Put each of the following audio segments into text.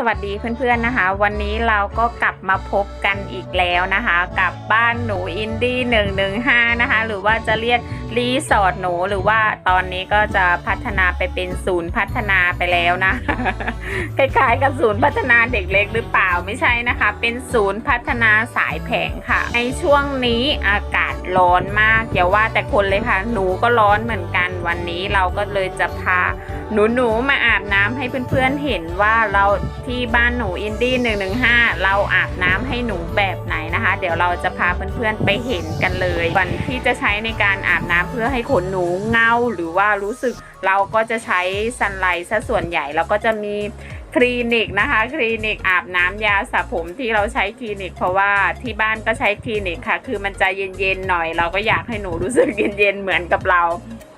สวัสดีเพื่อนๆนะคะ วันนี้เราก็กลับมาพบกันอีกแล้วนะคะ กับบ้านหนูอินดี้115นะคะ หรือว่าจะเรียก รีสอร์ทหนูหรือว่าตอนนี้ก็จะพัฒนาไปเป็นศูนย์พัฒนาไปแล้วนะ คล้ายๆกับศูนย์พัฒนาเด็กเล็กหรือเปล่าไม่ใช่นะคะ เป็นศูนย์พัฒนาสายแผงค่ะ ในช่วงนี้อากาศร้อนมากอย่าว่าแต่คนเลยค่ะ หนูก็ร้อนเหมือนกันวันนี้เราก็เลยจะพาหนูหนูๆมาอาบน้ำให้เพื่อนๆเห็นว่าเราที่บ้านหนูอินดี้115 เราอาบน้ำให้หนูแบบไหนนะคะ เดี๋ยวเราจะพาเพื่อนๆไปเห็นกันเลยวันที่จะใช้ในการอาบน้ำเพื่อให้ขนหนูเงาหรือว่ารู้สึกเราก็จะใช้ซันไลท์ซะส่วนใหญ่แล้วก็จะมีคลินิกนะคะ คลินิกอาบน้ำยาสระผมที่เราใช้คลินิก เพราะว่าที่บ้านก็ใช้คลินิกค่ะ คือมันจะเย็นๆหน่อย เราก็อยากให้หนูรู้สึกเย็นๆเหมือนกับเรา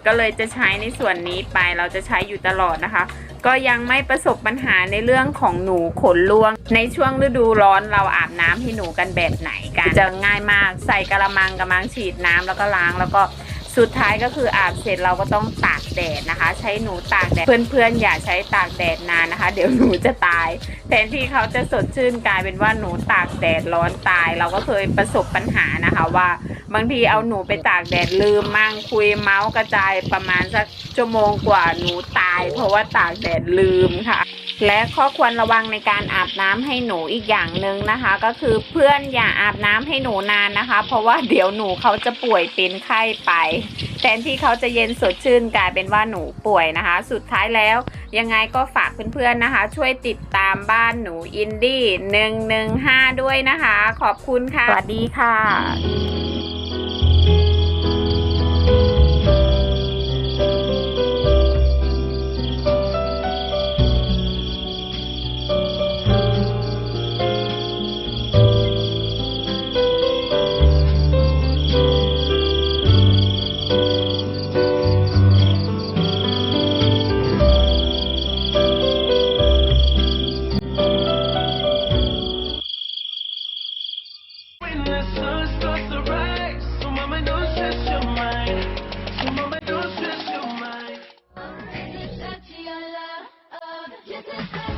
ก็เลยจะใช้ในส่วนนี้ไปเราจะใช้อยู่ตลอดนะคะ ก็ยังไม่ประสบปัญหาในเรื่องของหนูขนร่วง ในช่วงฤดูร้อนเราอาบน้ำให้หนูกันแบบไหนกันจะง่ายมากใส่กระมังกระมังฉีดน้ำแล้วก็ล้างแล้วก็สุดท้ายก็คืออาบเสร็จเราก็ต้องตากแดดนะคะ ใช้หนูตากแดดเพื่อนๆอย่าใช้ตากแดดนานนะคะ เดี๋ยวหนูจะตายแทนที่เขาจะสดชื่นกลายเป็นว่าหนูตากแดดร้อนตาย เราก็เคยประสบปัญหานะคะว่า บางทีเอาหนูไปตากแดดลืมมั่งคุยเมาส์กระจายประมาณสักชั่วโมงกว่าหนูตาย เพราะว่าตากแดดลืมค่ะ และข้อควรระวังในการอาบน้ำให้หนูอีกอย่างหนึ่งนะคะ ก็คือเพื่อนอย่าอาบน้ำให้หนูนานนะคะ เพราะว่าเดี๋ยวหนูเขาจะป่วยเป็นไข้ไปแทนที่เขาจะเย็นสดชื่นกลายเป็นว่าหนูป่วยนะคะ สุดท้ายแล้วยังไงก็ฝากเพื่อนๆนะคะ ช่วยติดตามบ้านหนูอินดี้115ด้วยนะคะ ขอบคุณค่ะ สวัสดีค่ะ Just go.